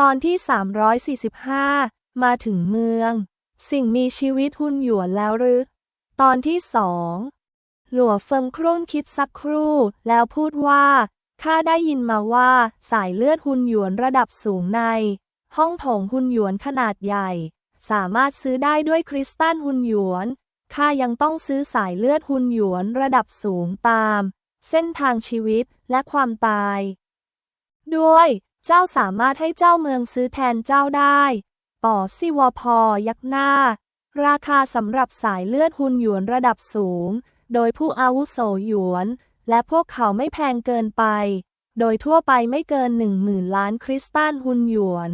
ตอนที่ 345 มาถึงเมือง สิ่งมีชีวิตหุ่นหยวนแล้วหรือ ตอนที่สองหลัวเฟิงครุ่นคิดสักครู่ แล้วพูดว่าข้าได้ยินมาว่าสายเลือดหุ่นหยวนระดับสูงใน ห้องโถงหุ่นหยวนขนาดใหญ่ สามารถซื้อได้ด้วยคริสตัลหุ่นหยวนข้ายังต้องซื้อสายเลือดหุ่นหยวนระดับสูงตาม เส้นทางชีวิตและความตาย ด้วย เจ้าสามารถให้เจ้าเมืองซื้อแทนเจ้าได้ป่อซิวพอยักหน้า ราคาสำหรับสายเลือดหุนหยวนระดับสูง โดยผู้อาวุโสหยวน และพวกเขาไม่แพงเกินไป โดยทั่วไปไม่เกินหนึ่งหมื่นล้านคริสตัลหุ่นหยวน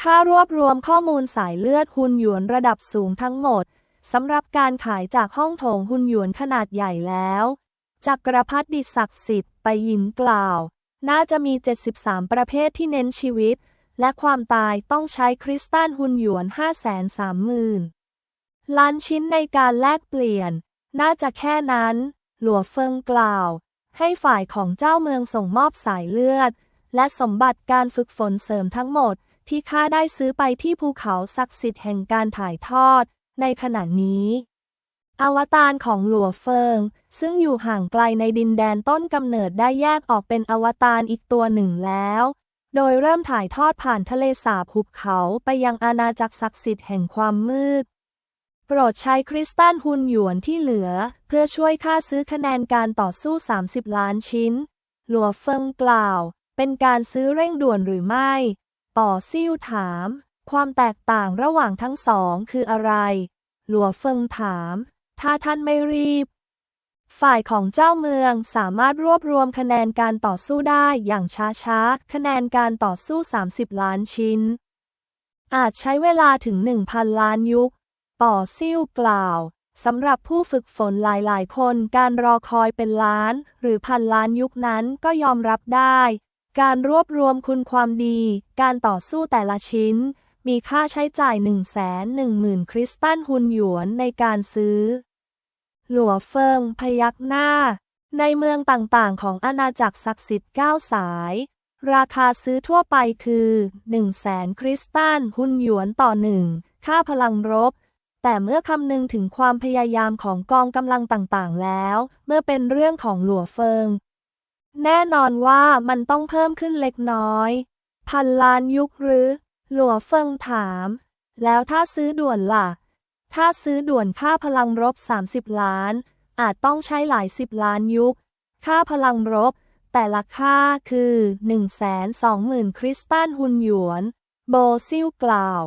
ค่ารวบรวมข้อมูลสายเลือดหุนหยวนระดับสูงทั้งหมดสำหรับการขายจากห้องโถงหุนหยวนขนาดใหญ่แล้วจักรพรรดิศักดิ์สิทธิ์ไปยิ้มกล่าว น่าจะมี 73 ประเภทที่เน้นชีวิต และความตายต้องใช้คริสตัลหุ่นหยวน 530,000 ล้านชิ้นในการแลกเปลี่ยน น่าจะแค่นั้น หลัวเฟิงกล่าว ให้ฝ่ายของเจ้าเมืองส่งมอบสายเลือด และสมบัติการฝึกฝนเสริมทั้งหมด ที่ข้าได้ซื้อไปที่ภูเขาศักดิ์สิทธิ์แห่งการถ่ายทอด ในขณะนี้ อวตารของหลัวเฟิง ซึ่งอยู่ห่างไกลในดินแดนต้นกำเนิดได้แยกออกเป็นอวตารอีกตัวหนึ่งแล้ว โดยเริ่มถ่ายทอดผ่านทะเลสาบหุบเขาไปยังอาณาจักรศักดิ์สิทธิ์แห่งความมืด โปรดใช้คริสตัลหุนหยวนที่เหลือ เพื่อช่วยค่าซื้อคะแนนการต่อสู้ 30 ล้านชิ้น หลัวเฟิงกล่าว เป็นการซื้อเร่งด่วนหรือไม่ ป่อซิ่วถาม ความแตกต่างระหว่างทั้งสองคืออะไร หลัวเฟิงถาม ถ้าท่านไม่รีบ ฝ่ายของเจ้าเมืองสามารถรวบรวมคะแนนการต่อสู้ได้อย่างช้าๆ คะแนนการต่อสู้ 30 ล้านชิ้น อาจใช้เวลาถึง 1,000 ล้านยุค ป่อซิ่วกล่าวสำหรับผู้ฝึกฝนหลายๆ คนการรอคอยเป็นล้าน หรือพันล้านยุคนั้นก็ยอมรับได้ การรวบรวมคุณความดี การต่อสู้แต่ละชิ้น มีค่าใช้จ่าย 1 1 0 0 0 0 คริสตัลฮุนหยวนในการซื้อ หลัวเฟิงพยักหน้า ในเมืองต่างๆ ของอาณาจักรศักดิ์สิทธิ์9สาย ราคาซื้อทั่วไปคือ 1 0 0 0 0แสนคริสตัลฮุนหยวนต่อหนึ่ง ค่าพลังรบ แต่เมื่อคำนึงถึงความพยายามของกองกำลังต่างๆ แล้ว เมื่อเป็นเรื่องของหลัวเฟิง แน่นอนว่ามันต้องเพิ่มขึ้นเล็กน้อย พันล้านยุคหรือ หลัวเฟิงถาม แล้วถ้าซื้อด่วนล่ะ ถ้าซื้อด่วนค่าพลังรบ 30 ล้าน อาจต้องใช้หลายสิบล้านยุค ค่าพลังรบ แต่ละค่าคือ 120,000 คริสตัลฮุนหยวน โบซิลกล่าว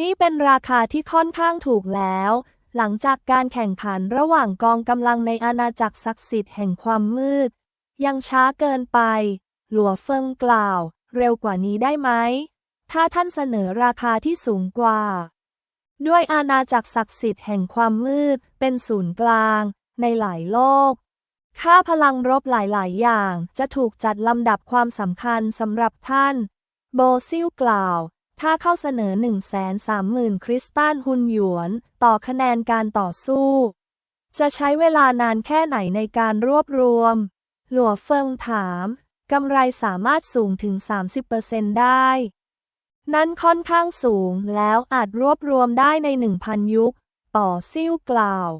นี่เป็นราคาที่ค่อนข้างถูกแล้ว หลังจากการแข่งขันระหว่างกองกำลังในอาณาจักรศักดิ์สิทธิ์แห่งความมืด ยังช้าเกินไป หลัวเฟิงกล่าว เร็วกว่านี้ได้ไหม ถ้าท่านเสนอราคาที่สูงกว่า ด้วยอาณาจักรศักดิ์สิทธิ์แห่งความมืด เป็นศูนย์กลาง ในหลายโลก ค่าพลังรบหลาย ๆ อย่าง จะถูกจัดลำดับความสำคัญสำหรับท่าน โบซิลกล่าว ถ้าเข้าเสนอ 130,000 คริสตัลฮุนหยวน ต่อคะแนนการต่อสู้ จะใช้เวลานานแค่ไหนในการรวบรวม หลัวเฟิงถาม กำไรสามารถสูงถึง 30%ได้ นั่นค่อนข้างสูงแล้วอาจรวบรวมได้ใน 1,000 ยุค ป่อซิ่วกล่าว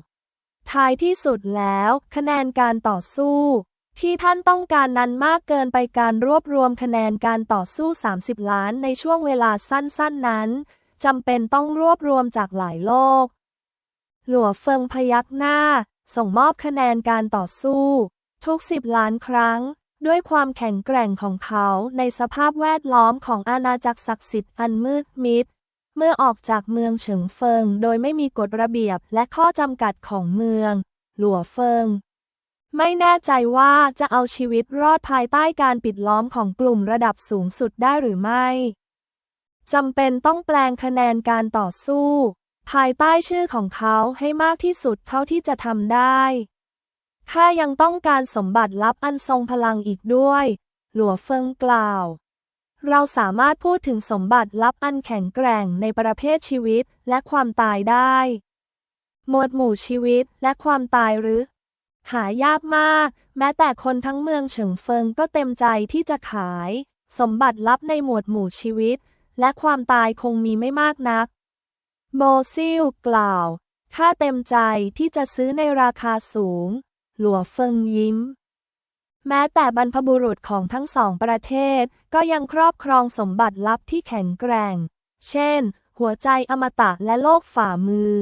ท้ายที่สุดแล้ว คะแนนการต่อสู้ ที่ท่านต้องการนั้นมากเกินไปการรวบรวมคะแนนการต่อสู้ 30 ล้านในช่วงเวลาสั้น ๆ นั้นจำเป็นต้องรวบรวมจากหลายโลก หลัวเฟิงพยักหน้า ส่งมอบคะแนนการต่อสู้ ทุกสิบล้านครั้ง ด้วยความแข็งแกร่งของเขาในสภาพแวดล้อมของอาณาจักรศักดิ์สิทธิ์อันมืดมิด เมื่อออกจากเมืองเฉิงเฟิงโดยไม่มีกฎระเบียบและข้อจำกัดของเมือง หลัวเฟิง ไม่แน่ใจว่าจะเอาชีวิตรอดภายใต้การปิดล้อมของกลุ่มระดับสูงสุดได้หรือไม่จำเป็นต้องแปลงคะแนนการต่อสู้ ภายใต้ชื่อของเขาให้มากที่สุดเท่าที่จะทำได้ ข้ายังต้องการสมบัติลับอันทรงพลังอีกด้วย หลัวเฟิงกล่าว เราสามารถพูดถึงสมบัติลับอันแข็งแกร่งในประเภทชีวิตและความตายได้ หมวดหมู่ชีวิตและความตายหรือ หายากมาก แม้แต่คนทั้งเมืองเฉิงเฟิงก็เต็มใจที่จะขาย สมบัติลับในหมวดหมู่ชีวิต และความตายคงมีไม่มากนัก โบซิลกล่าวข้าเต็มใจที่จะซื้อในราคาสูง หลัวเฟิงยิ้ม แม้แต่บรรพบุรุษของทั้งสองประเทศก็ยังครอบครองสมบัติลับที่แข็งแกร่ง เช่น หัวใจอมตะและโลกฝ่ามือ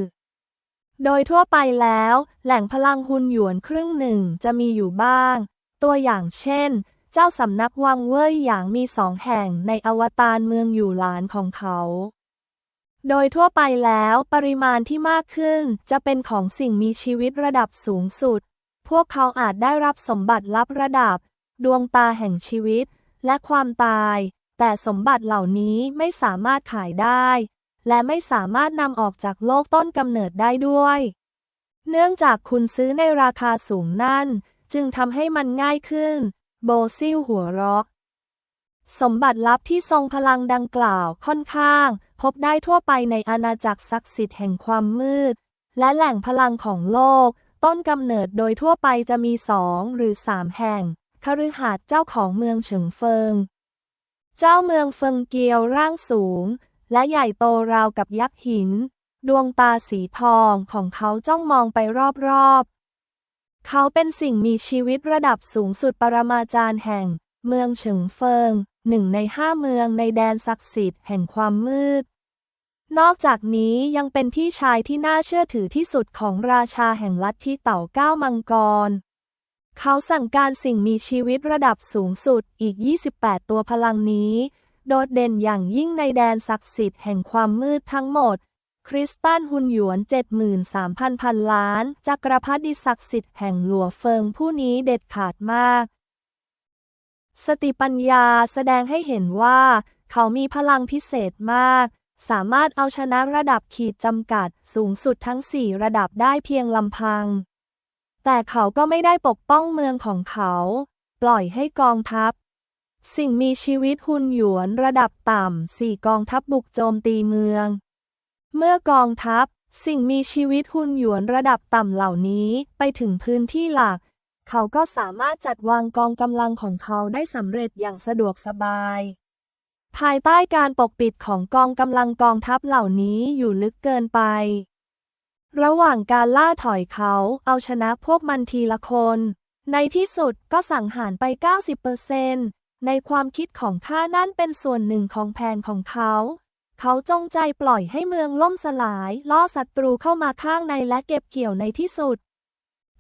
โดยทั่วไปแล้ว แหล่งพลังหุนหยวนครึ่งหนึ่งจะมีอยู่บ้าง ตัวอย่างเช่น เจ้าสำนักวังเว่ยหยางมีสองแห่งในอวตารเมืองอยู่หลานของเขาโดยทั่วไปแล้วปริมาณที่มากขึ้นจะเป็นของสิ่งมีชีวิตระดับสูงสุด วกเขาอาจได้รับสมบัติลับระดับ ดวงตาแห่งชีวิต และความตาย แต่สมบัติเหล่านี้ไม่สามารถขายได้ และไม่สามารถนำออกจากโลกต้นกำเนิดได้ด้วย เนื่องจากคุณซื้อในราคาสูงนั่น จึงทำให้มันง่ายขึ้น โบซิลหัวเราะสมบัติลับที่ทรงพลังดังกล่าวค่อนข้าง พบได้ทั่วไปในอาณาจักรศักดิ์สิทธิ์แห่งความมืด และแหล่งพลังของโลก ต้นกำเนิดโดยทั่วไปจะมีสองหรือสามแห่งคฤหาสน์เจ้าของเมืองเฉิงเฟิง เจ้าเมืองเฟิงเกียวร่างสูง และใหญ่โตราวกับยักษ์หิน ดวงตาสีทองของเขาจ้องมองไปรอบๆ เขาเป็นสิ่งมีชีวิตระดับสูงสุดปรมาจารย์แห่ง เมืองเฉิงเฟิง หนึ่งในห้าเมืองในแดนศักดิ์สิทธิ์แห่งความมืด นอกจากนี้ยังเป็นพี่ชายที่น่าเชื่อถือที่สุดของราชาแห่งลัทธิเต่าเก้ามังกร เขาสั่งการสิ่งมีชีวิตระดับสูงสุดอีก 28 ตัวพลังนี้ โดดเด่นอย่างยิ่งในแดนศักดิ์สิทธิ์แห่งความมืดทั้งหมด คริสตันหุนหยวน 73,000 พันล้านจักรพรรดิศักดิ์สิทธิ์แห่งหลัวเฟิงผู้นี้เด็ดขาดมาก สติปัญญาแสดงให้เห็นว่า เขามีพลังพิเศษมาก สามารถเอาชนะระดับขีดจำกัดสูงสุดทั้งสี่ระดับได้เพียงลำพัง แต่เขาก็ไม่ได้ปกป้องเมืองของเขา ปล่อยให้กองทัพ สิ่งมีชีวิตหุนหยวนระดับต่ำสี่กองทัพบุกโจมตีเมือง เมื่อกองทัพ สิ่งมีชีวิตหุนหยวนระดับต่ำเหล่านี้ไปถึงพื้นที่หลัก เขาก็สามารถจัดวางกองกำลังของเขาได้สำเร็จอย่างสะดวกสบาย ภายใต้การปกปิดของกองกำลังกองทัพเหล่านี้อยู่ลึกเกินไป ระหว่างการล่าถอยเขาเอาชนะพวกมันทีละคน ในที่สุดก็สังหารไป 90%ในความคิดของข้านั่นเป็นส่วนหนึ่งของแผนของเขา เขาจงใจปล่อยให้เมืองล่มสลาย ล่อศัตรูเข้ามาข้างในและเก็บเกี่ยวในที่สุด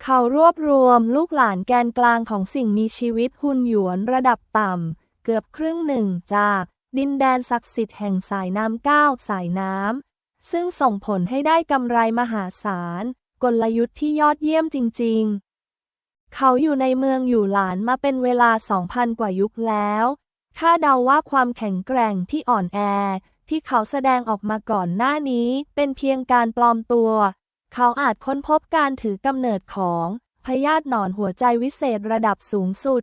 เขารวบรวมลูกหลานแกนกลางของสิ่งมีชีวิตหุ่นหยวนระดับต่ำ เกือบครึ่งหนึ่งจาก ดินแดนศักดิ์สิทธิ์แห่งสายน้ำเก้าสายน้ำ ซึ่งส่งผลให้ได้กำไรมหาศาล กลยุทธ์ที่ยอดเยี่ยมจริง ๆ เขาอยู่ในเมืองอยู่หลานมาเป็นเวลา 2,000 กว่ายุคแล้วข้าเดาว่าความแข็งแกร่งที่อ่อนแอ ที่เขาแสดงออกมาก่อนหน้านี้ เป็นเพียงการปลอมตัว เขาอาจค้นพบการถือกำเนิดของพยาธิหนอนหัวใจวิเศษระดับสูงสุด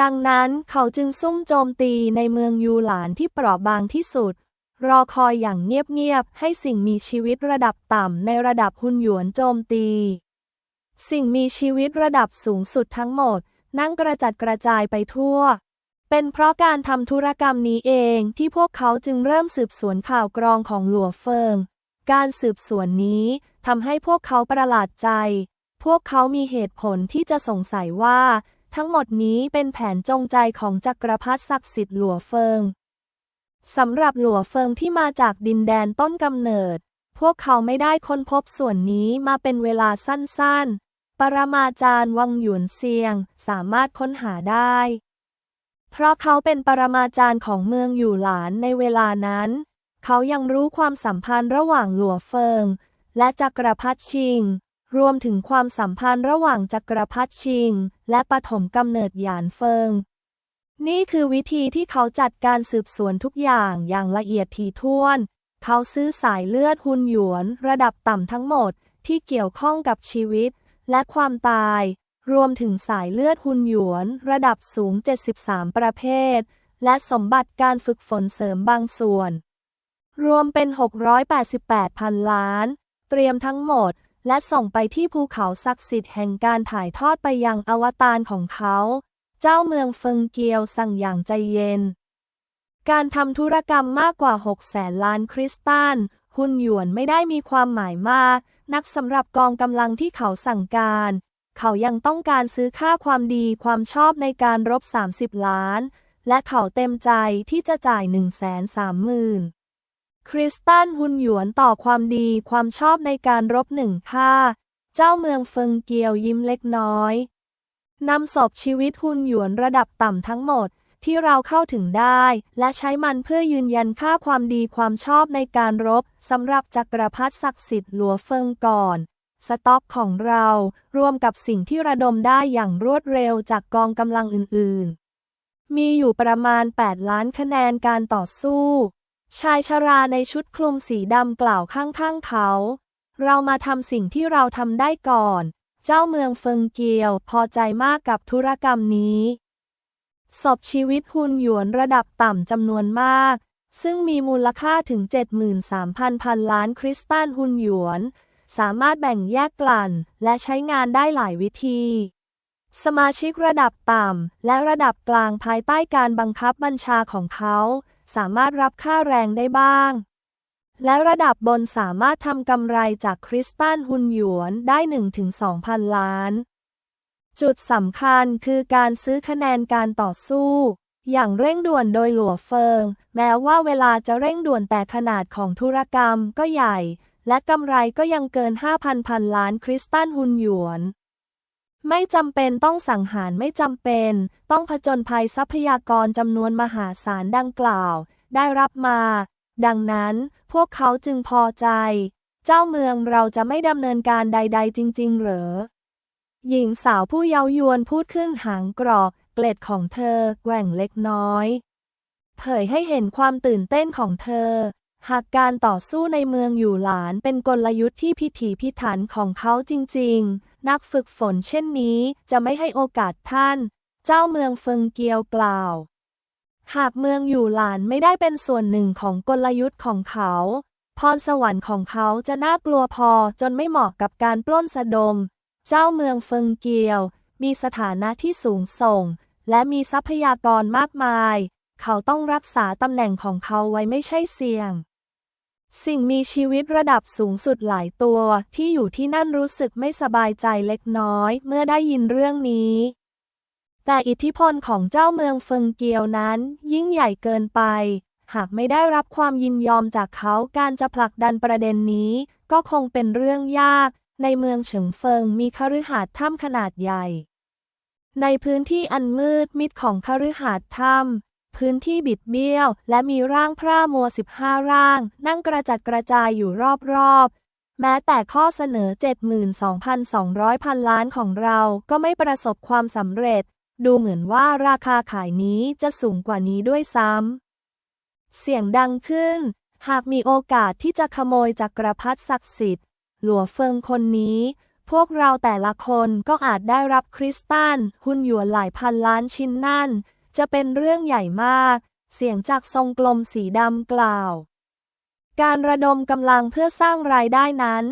ดังนั้นเขาจึงซุ่มโจมตีในเมืองยูหลานที่เปราะบางที่สุด รอคอยอย่างเงียบๆให้สิ่งมีชีวิตระดับต่ำในระดับหุนหยวนโจมตี สิ่งมีชีวิตระดับสูงสุดทั้งหมด นั่งกระจัดกระจายไปทั่ว เป็นเพราะการทำธุรกรรมนี้เองที่พวกเขาจึงเริ่มสืบสวนข่าวกรองของหลัวเฟิง การสืบสวนนี้ทำให้พวกเขาประหลาดใจ พวกเขามีเหตุผลที่จะสงสัยว่า ทั้งหมดนี้เป็นแผนจงใจของจักรพรรดิศักดิ์สิทธิ์หลัวเฟิงสำหรับหลัวเฟิงที่มาจากดินแดนต้นกำเนิด พวกเขาไม่ได้ค้นพบส่วนนี้มาเป็นเวลาสั้นๆ ปรมาจารย์วังหยวนเซียงสามารถค้นหาได้ เพราะเขาเป็นปรมาจารย์ของเมืองอยู่หลานในเวลานั้น เขายังรู้ความสัมพันธ์ระหว่างหลัวเฟิง และจักรพรรดิชิง รวมถึงความสัมพันธ์ระหว่างจักรพรรดิชิง และปฐมกำเนิดหยานเฟิง นี่คือวิธีที่เขาจัดการสืบสวนทุกอย่างอย่างละเอียดถี่ถ้วน เขาซื้อสายเลือดหุนหยวน ระดับต่ำทั้งหมดที่เกี่ยวข้องกับชีวิต และความตาย รวมถึงสายเลือดหุนหยวน ระดับสูง 73 ประเภท และสมบัติการฝึกฝนเสริมบางส่วน รวมเป็น 688พันล้าน เตรียมทั้งหมด และส่งไปที่ภูเขาศักดิ์สิทธิ์แห่งการถ่ายทอดไปยังอวตารของเขา เจ้าเมืองเฟิงเกียวสั่งอย่างใจเย็น การทำธุรกรรมมากกว่า6แสนล้านคริสตัลหุ้นหยวนไม่ได้มีความหมายมาก นักสำหรับกองกำลังที่เขาสั่งการ เขายังต้องการซื้อค่าความดีความชอบในการรบ 30 ล้าน และเขาเต็มใจที่จะจ่าย 1 3 0 0 0 0 คริสตันหุนหยวนต่อความดีความชอบในการรบหนึ่งค่า เจ้าเมืองเฟิงเกียวยิ้มเล็กน้อยนำศพชีวิตหุนหยวนระดับต่ำทั้งหมดที่เราเข้าถึงได้ และใช้มันเพื่อยืนยันค่าความดีความชอบในการรบสำหรับจักรพรรดิศักดิ์สิทธิ์หลัวเฟิงก่อน สต็อกของเรา รวมกับสิ่งที่ระดมได้อย่างรวดเร็วจากกองกำลังอื่น ๆ มีอยู่ประมาณ 8 ล้านคะแนนการต่อสู้ ชายชราในชุดคลุมสีดำกล่าวข้างๆเขา เรามาทำสิ่งที่เราทำได้ก่อน เจ้าเมืองเฟิงเกียวพอใจมากกับธุรกรรมนี้ ศพชีวิตฮุนหยวนระดับต่ำจำนวนมาก ซึ่งมีมูลค่าถึง 73,000พันล้านคริสตัลฮุนหยวน สามารถแบ่งแยกกลั่นและใช้งานได้หลายวิธีสมาชิกระดับต่ำ และระดับกลางภายใต้การบังคับบัญชาของเขา สามารถรับค่าแรงได้บ้าง และระดับบนสามารถทำกำไรจากคริสตัลฮุนหยวนได้ 1-2,000ล้าน จุดสำคัญคือการซื้อคะแนนการต่อสู้อย่างเร่งด่วนโดยหลัวเฟิง แม้ว่าเวลาจะเร่งด่วนแต่ขนาดของธุรกรรมก็ใหญ่ และกำไรก็ยังเกิน 5,000 พันล้านคริสตัลฮุนหยวน ไม่จำเป็นต้องสังหารไม่จำเป็น ต้องผจญภัยทรัพยากรจำนวนมหาศาลดังกล่าว ได้รับมา ดังนั้นพวกเขาจึงพอใจ เจ้าเมืองเราจะไม่ดำเนินการใด ๆ จริง ๆ เหรอ หญิงสาวผู้เย้ายวนพูดขึ้นหางกรอก เกล็ดของเธอแกว่งเล็กน้อย เผยให้เห็นความตื่นเต้นของเธอ หากการต่อสู้ในเมืองอยู่หลานเป็นกลยุทธ์ที่พิถีพิถันของเขาจริง ๆ นักฝึกฝนเช่นนี้จะไม่ให้โอกาสท่าน เจ้าเมืองเฟิงเกียวกล่าว หากเมืองอยู่หลานไม่ได้เป็นส่วนหนึ่งของกลยุทธ์ของเขา พรสวรรค์ของเขาจะน่ากลัวพอจนไม่เหมาะกับการปล้นสะดม เจ้าเมืองเฟิงเกียว มีสถานะที่สูงส่ง และมีทรัพยากรมากมาย เขาต้องรักษาตำแหน่งของเขาไว้ไม่ใช่เสี่ยง สิ่งมีชีวิตระดับสูงสุดหลายตัวที่อยู่ที่นั่นรู้สึกไม่สบายใจเล็กน้อยเมื่อได้ยินเรื่องนี้ แต่อิทธิพลของเจ้าเมืองเฟิงเกียวนั้น ยิ่งใหญ่เกินไป หากไม่ได้รับความยินยอมจากเขาการจะผลักดันประเด็นนี้ ก็คงเป็นเรื่องยาก ในเมืองเฉิงเฟิงมีคฤหาสน์ถ้ำขนาดใหญ่ ในพื้นที่อันมืดมิดของคฤหาสน์ถ้ำ พื้นที่บิดเบี้ยว และมีร่างพร่ามัว 15 ร่าง นั่งกระจัดกระจายอยู่รอบๆ แม้แต่ข้อเสนอ 72,200 พันล้านของเราก็ไม่ประสบความสำเร็จ ดูเหมือนว่าราคาขายนี้จะสูงกว่านี้ด้วยซ้ำ เสียงดังขึ้น หากมีโอกาสที่จะขโมยจักรพรรดิศักดิ์สิทธิ์ หลัวเฟิงคนนี้พวกเราแต่ละคนก็อาจได้รับคริสตัล หุ้นหยวนหลายพันล้านชิ้นนั่น จะเป็นเรื่องใหญ่มาก เสียงจากทรงกลมสีดำกล่าว การระดมกำลังเพื่อสร้างรายได้นั้น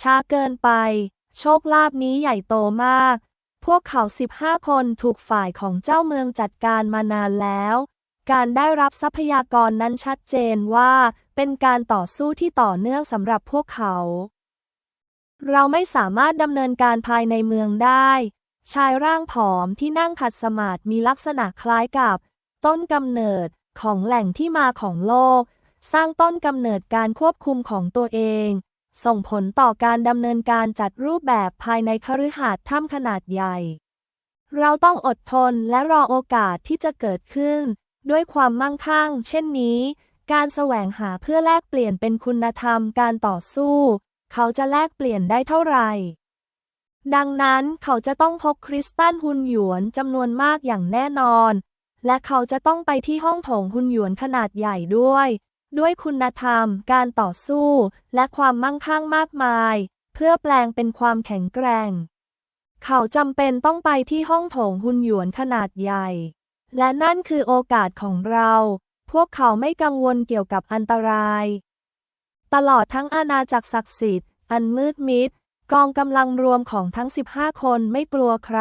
ช้าเกินไป โชคลาภนี้ใหญ่โตมาก พวกเขา 15 คนถูกฝ่ายของเจ้าเมืองจัดการมานานแล้ว การได้รับทรัพยากรนั้นชัดเจนว่า เป็นการต่อสู้ที่ต่อเนื่องสำหรับพวกเขา เราไม่สามารถดำเนินการภายในเมืองได้ ชายร่างผอมที่นั่งขัดสมาธิมีลักษณะคล้ายกับ ต้นกำเนิดของแหล่งที่มาของโลก สร้างต้นกำเนิดการควบคุมของตัวเอง ส่งผลต่อการดำเนินการจัดรูปแบบภายในคฤหาสน์ถ้ำขนาดใหญ่ เราต้องอดทนและรอโอกาสที่จะเกิดขึ้น ด้วยความมั่งคั่ง เช่นนี้ การแสวงหาเพื่อแลกเปลี่ยนเป็นคุณธรรมการต่อสู้ เขาจะแลกเปลี่ยนได้เท่าไหร่ ดังนั้นเขาจะต้องพกคริสตัลฮุนหยวนจำนวนมากอย่างแน่นอน และเขาจะต้องไปที่ห้องโถงฮุนหยวนขนาดใหญ่ด้วย ด้วยคุณธรรม การต่อสู้ และความมั่งคั่งมากมาย เพื่อแปลงเป็นความแข็งแกร่ง เขาจำเป็นต้องไปที่ห้องโถงฮุนหยวนขนาดใหญ่ และนั่นคือโอกาสของเรา พวกเขาไม่กังวลเกี่ยวกับอันตราย ตลอดทั้งอาณาจักรศักดิ์สิทธิ์ อันมืดมิด กองกำลังรวมของทั้ง 15 คนไม่กลัวใคร